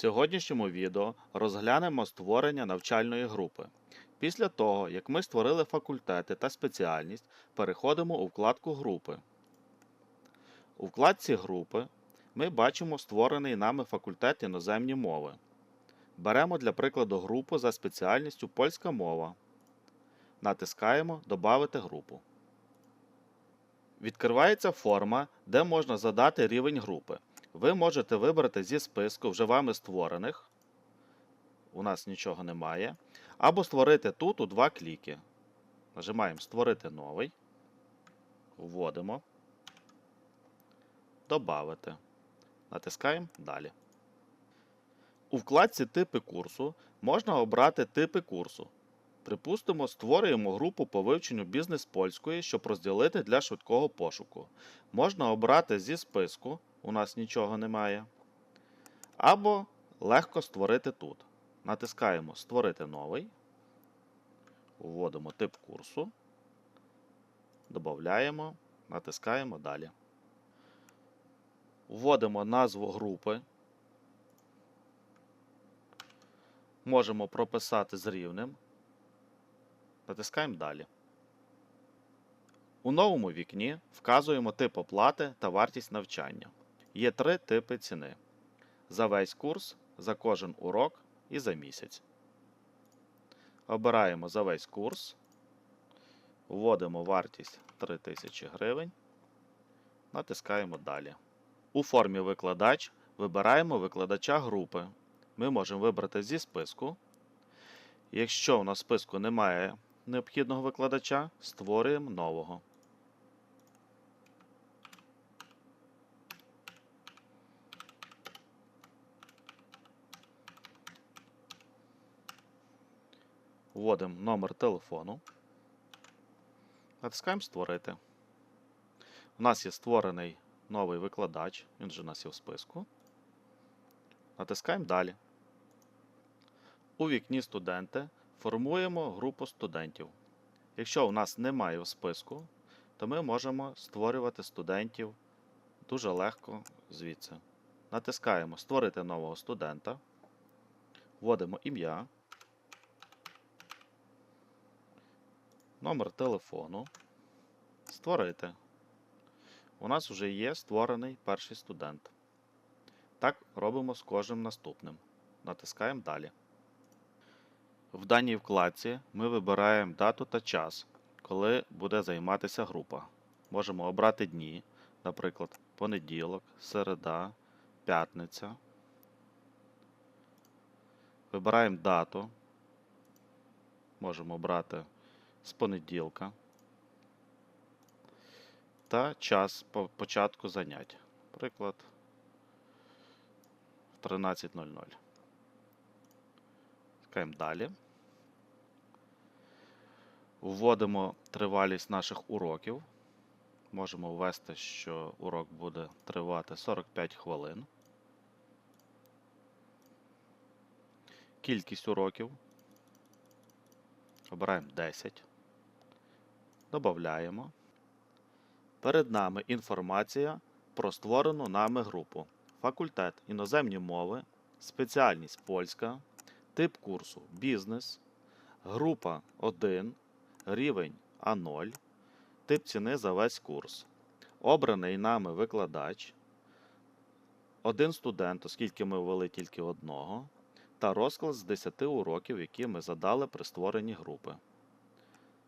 сьогоднішньому відео розглянемо створення навчальної групи. Після того, як ми створили факультети та спеціальність, переходимо у вкладку Групи. У вкладці Групи ми бачимо створений нами факультет іноземні мови. Беремо для прикладу групу за спеціальністю польська мова. Натискаємо Добавити групу. Відкривається форма, де можна задати рівень групи. Ви можете вибрати зі списку вже вами створених. У нас нічого немає. Або створити тут у два кліки. Нажимаємо Створити новий. Вводимо. Добавити. Натискаємо Далі. У вкладці Типи курсу можна обрати типи курсу. Припустимо, створюємо групу по вивченню бізнес польської, щоб розділити для швидкого пошуку. Можна обрати зі списку, у нас нічого немає. Або легко створити тут. Натискаємо Створити новий. Вводимо тип курсу. Додаємо, натискаємо Далі. Вводимо назву групи. Можемо прописати з рівнем. Натискаємо Далі. У новому вікні вказуємо тип оплати та вартість навчання. Є три типи ціни: за весь курс, за кожен урок і за місяць. Обираємо за весь курс. Вводимо вартість 3000 гривень. Натискаємо Далі. У формі Викладач вибираємо викладача групи. Ми можемо вибрати зі списку. Якщо у нас списку немає необхідного викладача, створюємо нового. Вводимо номер телефону. Натискаємо Створити. У нас є створений новий викладач, він же у нас є в списку. Натискаємо Далі. У вікні Студенти формуємо групу студентів. Якщо у нас немає в списку, то ми можемо створювати студентів дуже легко звідси. Натискаємо Створити нового студента. Вводимо ім'я, номер телефону. Створити. У нас вже є створений перший студент. Так робимо з кожним наступним. Натискаємо Далі. В даній вкладці ми вибираємо дату та час, коли буде займатися група. Можемо обрати дні, наприклад, понеділок, середа, п'ятниця. Вибираємо дату. Можемо обрати з понеділка. Та час початку занять. Приклад 13.00. Чекаємо далі. Вводимо тривалість наших уроків. Можемо ввести, що урок буде тривати 45 хвилин. Кількість уроків. Обираємо 10. Додаємо. Перед нами інформація про створену нами групу. Факультет іноземні мови, спеціальність польська, тип курсу бізнес, група 1, рівень А0, тип ціни за весь курс, обраний нами викладач, один студент, оскільки ми ввели тільки одного, та розклад з 10 уроків, які ми задали при створенні групи.